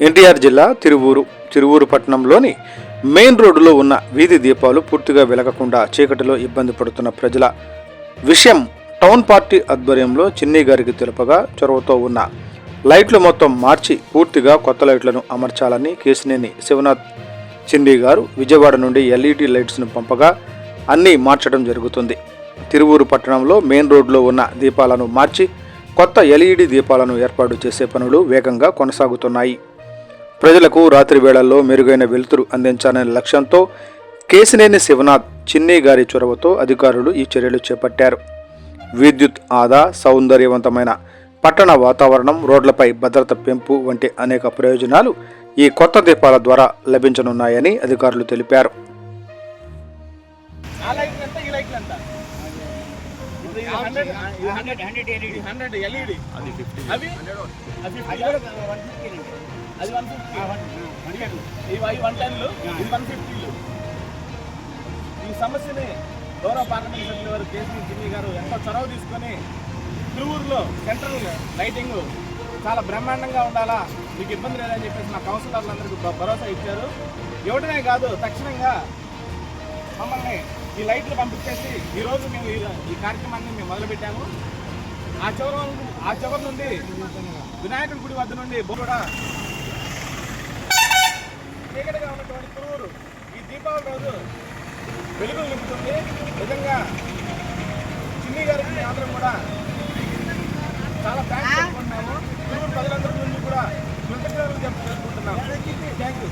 ఎన్టీఆర్ జిల్లా తిరువూరు తిరువూరు పట్టణంలోని మెయిన్ రోడ్డులో ఉన్న వీధి దీపాలు పూర్తిగా వెలగకుండా చీకటిలో ఇబ్బంది పడుతున్న ప్రజల విషయం టౌన్ పార్టీ ఆధ్వర్యంలో చిన్ని గారికి తెలుపగా చొరవతో ఉన్న లైట్లు మొత్తం మార్చి పూర్తిగా కొత్త లైట్లను అమర్చాలని కేసినేని శివనాథ్ చిన్ని గారు విజయవాడ నుండి ఎల్ఈడి లైట్స్ను పంపగా అన్నీ మార్చడం జరుగుతుంది. తిరువూరు పట్టణంలో మెయిన్ రోడ్లో ఉన్న దీపాలను మార్చి కొత్త ఎల్ఈడి దీపాలను ఏర్పాటు చేసే పనులు వేగంగా కొనసాగుతున్నాయి. ప్రజలకు రాత్రి వేళల్లో మెరుగైన వెలుతురు అందించాలనే లక్ష్యంతో కేసినేని శివనాథ్ చిన్ని గారి చొరవతో అధికారులు ఈ చర్యలు చేపట్టారు. విద్యుత్ ఆదా సౌందర్యవంతమైన పట్టణ వాతావరణం రోడ్లపై భద్రత పెంపు వంటి అనేక ప్రయోజనాలు ఈ కొత్త దీపాల ద్వారా లభించనున్నాయని అధికారులు తెలిపారు. అది ఫిఫ్టీ అవి? అది one fifty one one ten ఇవి అవి వన్ టెన్లు ఇది వన్ ఫిఫ్టీలు ఈ సమస్యని గౌరవ పార్లమెంట్ సభ్యుల వారు కేసీ చిన్ని గారు ఎంతో చొరవ తీసుకొని తిరువూరులో సెంట్రల్ లైటింగ్ చాలా బ్రహ్మాండంగా ఉండాలా మీకు ఇబ్బంది లేదని చెప్పేసి మా కౌన్సిలర్లందరికీ భరోసా ఇచ్చారు. ఇవ్వడమే కాదు తక్షణంగా మమ్మల్ని ఈ లైట్లు పంపించేసి ఈరోజు మేము ఈ- కార్యక్రమాన్ని మేము మొదలుపెట్టాము. ఆ చివరి ఆ చివరి నుండి వినాయకుడి గుడి వద్ద నుండి కూడా చీకటిగా ఉన్నటువంటి తిరువురు ఈ దీపావళి రోజు వెలుగు నింపుతుంది. నిజంగా చిన్ని గారికి అందరం కూడా చాలా థ్యాంక్స్ చెప్పుకుంటున్నాము. తిరువురు ప్రజలందరి నుండి కూడా కృతజ్ఞతలు చెప్పుకుంటున్నాము. Thank you